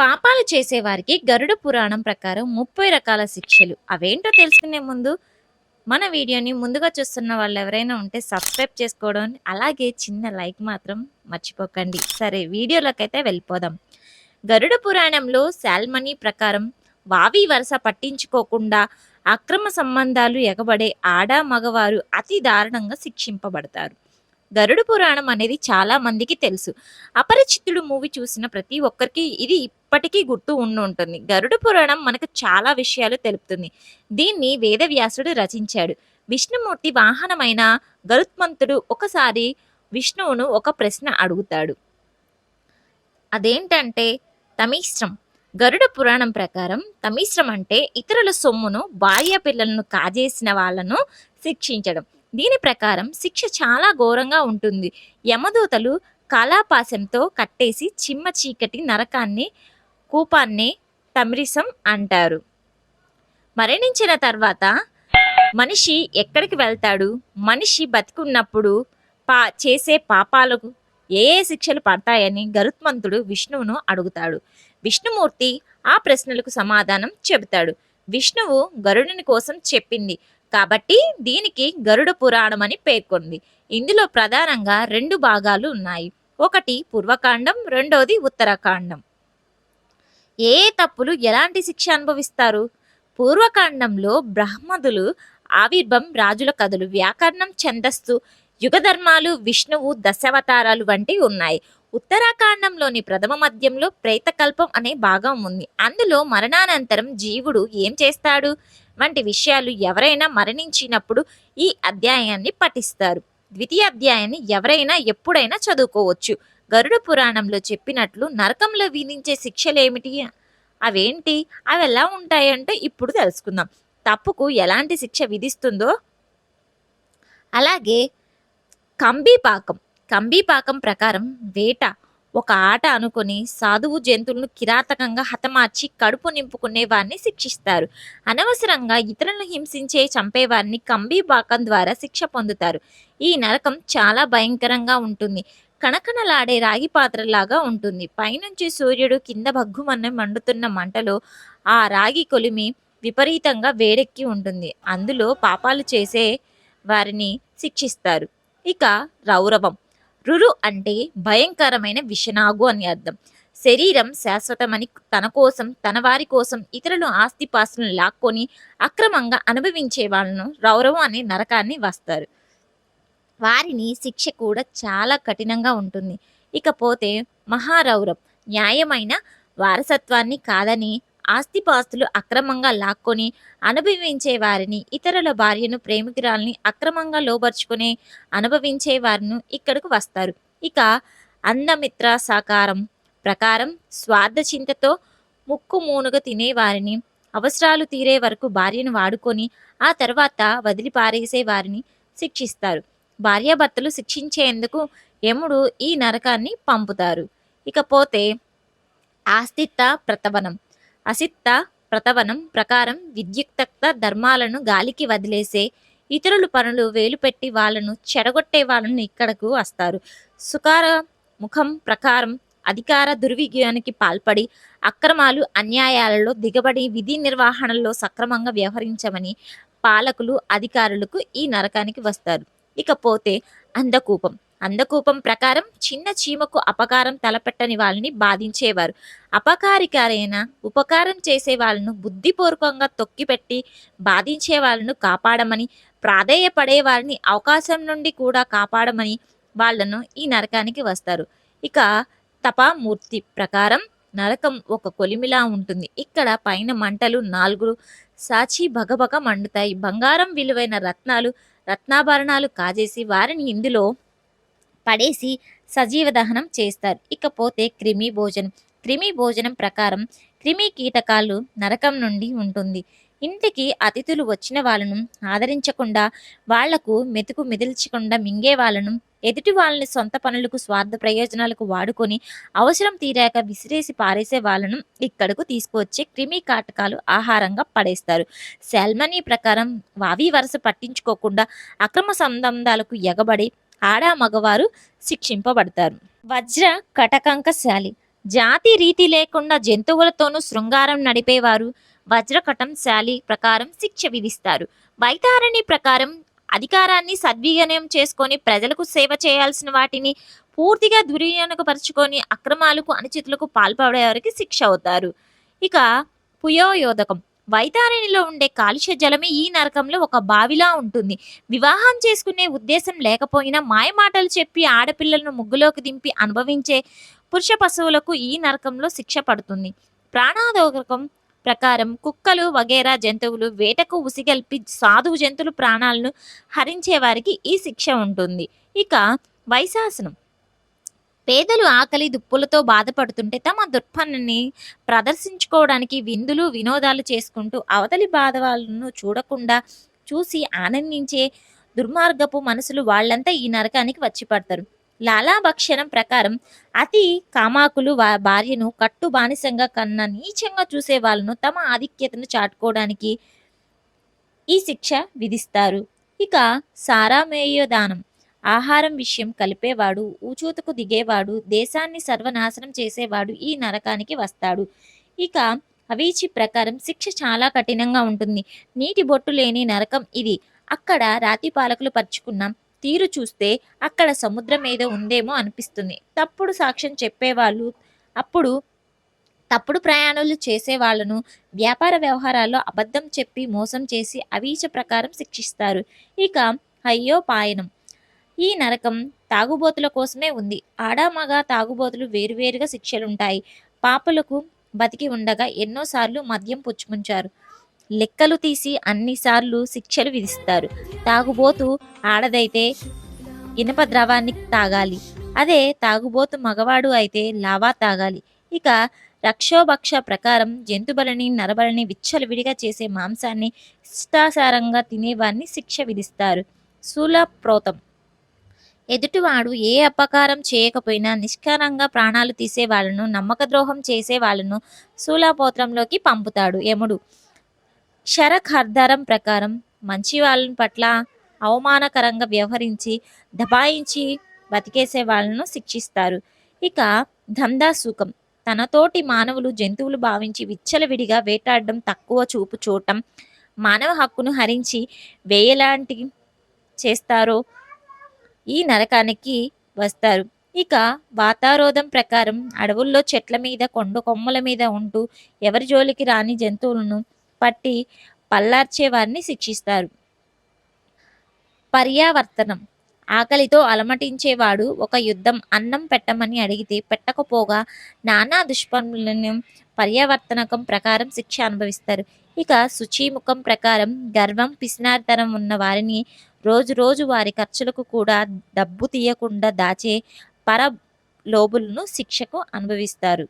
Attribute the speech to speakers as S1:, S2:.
S1: పాపాలు చేసేవారికి గరుడ పురాణం ప్రకారం ముప్పై రకాల శిక్షలు. అవేంటో తెలుసుకునే ముందు మన వీడియోని ముందుగా చూస్తున్న వాళ్ళు ఎవరైనా ఉంటే సబ్స్క్రైబ్ చేసుకోవడం అలాగే చిన్న లైక్ మాత్రం మర్చిపోకండి. సరే వీడియోలోకి అయితే వెళ్ళిపోదాం. గరుడ పురాణంలో శాల్మనీ ప్రకారం వావి వరుస పట్టించుకోకుండా అక్రమ సంబంధాలు ఎగబడే ఆడ మగవారు అతి దారుణంగా శిక్షింపబడతారు. గరుడు పురాణం అనేది చాలా మందికి తెలుసు. అపరిచితుడు మూవీ చూసిన ప్రతి ఒక్కరికి ఇది ఇప్పటికీ గుర్తు ఉండి ఉంటుంది గరుడ పురాణం మనకు చాలా విషయాలు తెలుపుతుంది. దీన్ని వేదవ్యాసుడు రచించాడు. విష్ణుమూర్తి వాహనమైన గరుత్మంతుడు ఒకసారి విష్ణువును ఒక ప్రశ్న అడుగుతాడు. అదేంటంటే తమిశ్రం. గరుడ పురాణం ప్రకారం తమిశ్రం అంటే ఇతరుల సొమ్మును భార్య పిల్లలను కాజేసిన వాళ్ళను శిక్షించడం. దీని ప్రకారం శిక్ష చాలా ఘోరంగా ఉంటుంది. యమదూతలు కళాపాశంతో కట్టేసి చిమ్మ చీకటి నరకాన్ని కూపాన్ని తమిరిసం అంటారు. మరణించిన తర్వాత మనిషి ఎక్కడికి వెళ్తాడు? మనిషి బతికున్నప్పుడు పా చేసే పాపాలకు ఏ ఏ శిక్షలు పడతాయని గరుత్మంతుడు విష్ణువును అడుగుతాడు. విష్ణుమూర్తి ఆ ప్రశ్నలకు సమాధానం చెబుతాడు. విష్ణువు గరుడుని కోసం చెప్పింది. కాబట్టి దీనికి గరుడ పురాణం అని పేర్కొంది. ఇందులో ప్రధానంగా రెండు భాగాలు ఉన్నాయి. ఒకటి పూర్వకాండం రెండోది ఉత్తరాకాండం. ఏ తప్పులు ఎలాంటి శిక్ష అనుభవిస్తారు? పూర్వకాండంలో బ్రహ్మదులు ఆవిర్భం రాజుల కథలు వ్యాకరణం ఛందస్సు యుగధర్మాలు విష్ణువు దశావతారాలు వంటివి ఉన్నాయి. ఉత్తరాఖండంలోని ప్రథమ మధ్యంలో ప్రేతకల్పం అనే భాగం ఉంది. అందులో మరణానంతరం జీవుడు ఏం చేస్తాడు? వంటి విషయాలు ఎవరైనా మరణించినప్పుడు ఈ అధ్యాయాన్ని పఠిస్తారు. ద్వితీయ అధ్యాయాన్ని ఎవరైనా ఎప్పుడైనా చదువుకోవచ్చు. గరుడ పురాణంలో చెప్పినట్లు నరకంలో విధించే శిక్షలేమిటి? అవేంటి? అవి ఎలా ఉంటాయంటే ఇప్పుడు తెలుసుకుందాం. తప్పుకు ఎలాంటి శిక్ష విధిస్తుందో? అలాగే కంబీపాకం. కంబీపాకం ప్రకారం వేట. ఒక ఆట అనుకొని సాధువు జంతువులను కిరాతకంగా హతమార్చి కడుపు నింపుకునే వారిని శిక్షిస్తారు. అనవసరంగా ఇతరులను హింసించే చంపేవారిని కంబీపాకం ద్వారా శిక్ష పొందుతారు. ఈ నరకం చాలా భయంకరంగా ఉంటుంది. కణకణలాడే రాగి పాత్రలాగా ఉంటుంది. పైనుంచి సూర్యుడు కింద భగ్గుమన్న మండుతున్న మంటలో ఆ రాగి కొలిమి విపరీతంగా వేడెక్కి ఉంటుంది. అందులో పాపాలు చేసే వారిని శిక్షిస్తారు. ఇక రౌరవం. రురు అంటే భయంకరమైన విషనాగు అని అర్థం. శరీరం శాశ్వతమని తన కోసం తన వారి కోసం ఇతరులు ఆస్తిపాస్తులను లాక్కొని అక్రమంగా అనుభవించే వాళ్ళను రౌరవం అనే నరకాన్ని వస్తారు. వారిని శిక్ష కూడా చాలా కఠినంగా ఉంటుంది. ఇకపోతే మహారౌరం న్యాయమైన వారసత్వాన్ని కాదని ఆస్తిపాస్తులు అక్రమంగా లాక్కొని అనుభవించే వారిని ఇతరుల భార్యను ప్రేమికురాల్ని అక్రమంగా లోబర్చుకునే అనుభవించే వారిని ఇక్కడకు వస్తారు. ఇక అందమిత్ర సాకారం ప్రకారం స్వార్థ చింతతో ముక్కు మూనుగ తినేవారిని అవసరాలు తీరే వరకు భార్యను వాడుకొని ఆ తర్వాత వదిలిపారేసే వారిని శిక్షిస్తారు. భార్యాభర్తలు శిక్షించేందుకు యముడు ఈ నరకాన్ని పంపుతారు. ఇకపోతే ఆస్తిత్త ప్రతవనం అసిత్త ప్రతవనం ప్రకారం విద్యుక్త ధర్మాలను గాలికి వదిలేసే ఇతరుల పనులు వేలుపెట్టి వాళ్ళను చెడగొట్టే వాళ్ళను ఇక్కడకు వస్తారు. సుకార ముఖం ప్రకారం అధికార దుర్వినియోగానికి పాల్పడి అక్రమాలు అన్యాయాలలో దిగబడి విధి నిర్వహణలో సక్రమంగా వ్యవహరించమని పాలకులు అధికారులకు ఈ నరకానికి వస్తారు. ఇకపోతే అందకూపం. అందకూపం ప్రకారం చిన్న చీమకు అపకారం తలపెట్టని వాళ్ళని బాధించేవారు. అపకారికారైన ఉపకారం చేసే వాళ్ళను బుద్ధిపూర్వకంగా తొక్కిపెట్టి బాధించే వాళ్ళను కాపాడమని ప్రాధేయపడే వారిని అవకాశం నుండి కూడా కాపాడమని వాళ్ళను ఈ నరకానికి వస్తారు. ఇక తపామూర్తి ప్రకారం నరకం ఒక కొలిమిలా ఉంటుంది. ఇక్కడ పైన మంటలు నాలుగు సాచి భగభగ మండుతాయి. బంగారం విలువైన రత్నాలు రత్నాభరణాలు కాజేసి వారిని ఇందులో పడేసి సజీవ దహనం చేస్తారు. ఇకపోతే క్రిమి భోజనం. క్రిమి భోజనం ప్రకారం క్రిమి కీటకాలు నరకం నుండి ఉంటుంది. ఇంటికి అతిథులు వచ్చిన వాళ్ళను ఆదరించకుండా వాళ్ళకు మెతుకు మెదిల్చకుండా మింగే వాళ్ళను ఎదుటి వాళ్ళని సొంత పనులకు స్వార్థ ప్రయోజనాలకు వాడుకొని అవసరం తీరాక విసిరేసి పారేసే వాళ్ళను ఇక్కడకు తీసుకువచ్చే క్రిమి కాటకాలు ఆహారంగా పడేస్తారు. సెల్మనీ ప్రకారం వావి వరస పట్టించుకోకుండా అక్రమ సంబంధాలకు ఎగబడి ఆడ మగవారు శిక్షింపబడతారు. వజ్ర కటకంకశాలి. జాతి రీతి లేకుండా జంతువులతోనూ శృంగారం నడిపేవారు. వజ్రకటం శాలి ప్రకారం శిక్ష విధిస్తారు. వైతారణి ప్రకారం అధికారాన్ని సద్వినియోగం చేసుకొని ప్రజలకు సేవ చేయాల్సిన వాటిని పూర్తిగా దుర్వినియోగపరుచుకొని అక్రమాలకు అనుచితులకు పాల్పడేవారికి శిక్ష అవుతారు. ఇక పుయోయోధకం. వైతారణిలో ఉండే కాలుష్య జలమే ఈ నరకంలో ఒక బావిలా ఉంటుంది. వివాహం చేసుకునే ఉద్దేశం లేకపోయినా మాయమాటలు చెప్పి ఆడపిల్లలను ముగ్గులోకి దింపి అనుభవించే పురుష పశువులకు ఈ నరకంలో శిక్ష పడుతుంది. ప్రాణాదోకం ప్రకారం కుక్కలు వగేరా జంతువులు వేటకు ఉసిగల్పి సాధువు జంతువులు ప్రాణాలను హరించే వారికి ఈ శిక్ష ఉంటుంది. ఇక వైశాసనం. పేదలు ఆకలి దుప్పులతో బాధపడుతుంటే తమ దుర్పన్నాన్ని ప్రదర్శించుకోవడానికి విందులు వినోదాలు చేసుకుంటూ అవతలి బాధవాళ్ళను చూడకుండా చూసి ఆనందించే దుర్మార్గపు మనసులు వాళ్ళంతా ఈ నరకానికి వచ్చి పడతారు. లాలాభక్షణం ప్రకారం అతి కామాకులు వా- భార్యను కట్టు బానిసంగా కన్నా నీచంగా చూసే వాళ్ళను తమ ఆధిక్యతను చాటుకోవడానికి ఈ శిక్ష విధిస్తారు. ఇక సారామేయోదానం. ఆహారం విషయం కలిపేవాడు ఊచూతకు దిగేవాడు దేశాన్ని సర్వనాశనం చేసేవాడు ఈ నరకానికి వస్తాడు. ఇక అవీచి ప్రకారం శిక్ష చాలా కఠినంగా ఉంటుంది. నీటి బొట్టు లేని నరకం ఇది. అక్కడ రాతి పాలకులు పరుచుకున్న తీరు చూస్తే అక్కడ సముద్రం ఏదో ఉందేమో అనిపిస్తుంది. తప్పుడు సాక్ష్యం చెప్పేవాళ్ళు అప్పుడు తప్పుడు ప్రయాణాలు చేసే వాళ్ళను వ్యాపార వ్యవహారాల్లో అబద్ధం చెప్పి మోసం చేసి అవీచ ప్రకారం శిక్షిస్తారు. ఇక అయ్యో పాయనం. ఈ నరకం తాగుబోతుల కోసమే ఉంది. ఆడామగ తాగుబోతులు వేరువేరుగా శిక్షలుంటాయి. పాపలకు బతికి ఉండగా ఎన్నోసార్లు మద్యం పుచ్చుకుంటారు లెక్కలు తీసి అన్నిసార్లు శిక్షలు విధిస్తారు. తాగుబోతు ఆడదైతే ఇనప ద్రవాన్ని తాగాలి. అదే తాగుబోతు మగవాడు అయితే లావా తాగాలి. ఇక రక్షోభక్ష ప్రకారం జంతుబలిని నరబలిని విచ్చలవిడిగా చేసే మాంసాన్ని ఇష్టాసారంగా తినేవారిని శిక్ష విధిస్తారు. శూలప్రోతం. ఎదుటివాడు ఏ అపకారం చేయకపోయినా నిష్కారంగా ప్రాణాలు తీసే వాళ్ళను నమ్మక ద్రోహం చేసే వాళ్ళను శూలాపోత్రంలోకి పంపుతాడు యముడు. క్షరఖర్ధరం ప్రకారం మంచి వాళ్ళని పట్ల అవమానకరంగా వ్యవహరించి దబాయించి బతికేసే వాళ్ళను శిక్షిస్తారు. ఇక దందాసుకం తనతోటి మానవులు జంతువులు భావించి విచ్చలవిడిగా వేటాడడం తక్కువ చూపు చూడటం మానవ హక్కును హరించి వేయలాంటి చేస్తారో ఈ నరకానికి వస్తారు. ఇక వాతారోధం ప్రకారం అడవుల్లో చెట్ల మీద కొండ కొమ్మల మీద ఉంటూ ఎవరి జోలికి రాని జంతువులను పట్టి పల్లార్చే వారిని శిక్షిస్తారు. పర్యావర్తనం. ఆకలితో అలమటించేవాడు ఒక యుద్ధం అన్నం పెట్టమని అడిగితే పెట్టకపోగా నానా దుష్పనులను పర్యావర్తనకం ప్రకారం శిక్ష అనుభవిస్తారు. ఇక శుచిముఖం ప్రకారం గర్వం పిసినారితనం ఉన్న వారిని రోజు రోజు వారి ఖర్చులకు కూడా డబ్బు తీయకుండా దాచే పర లోబులను శిక్షకు అనుభవిస్తారు.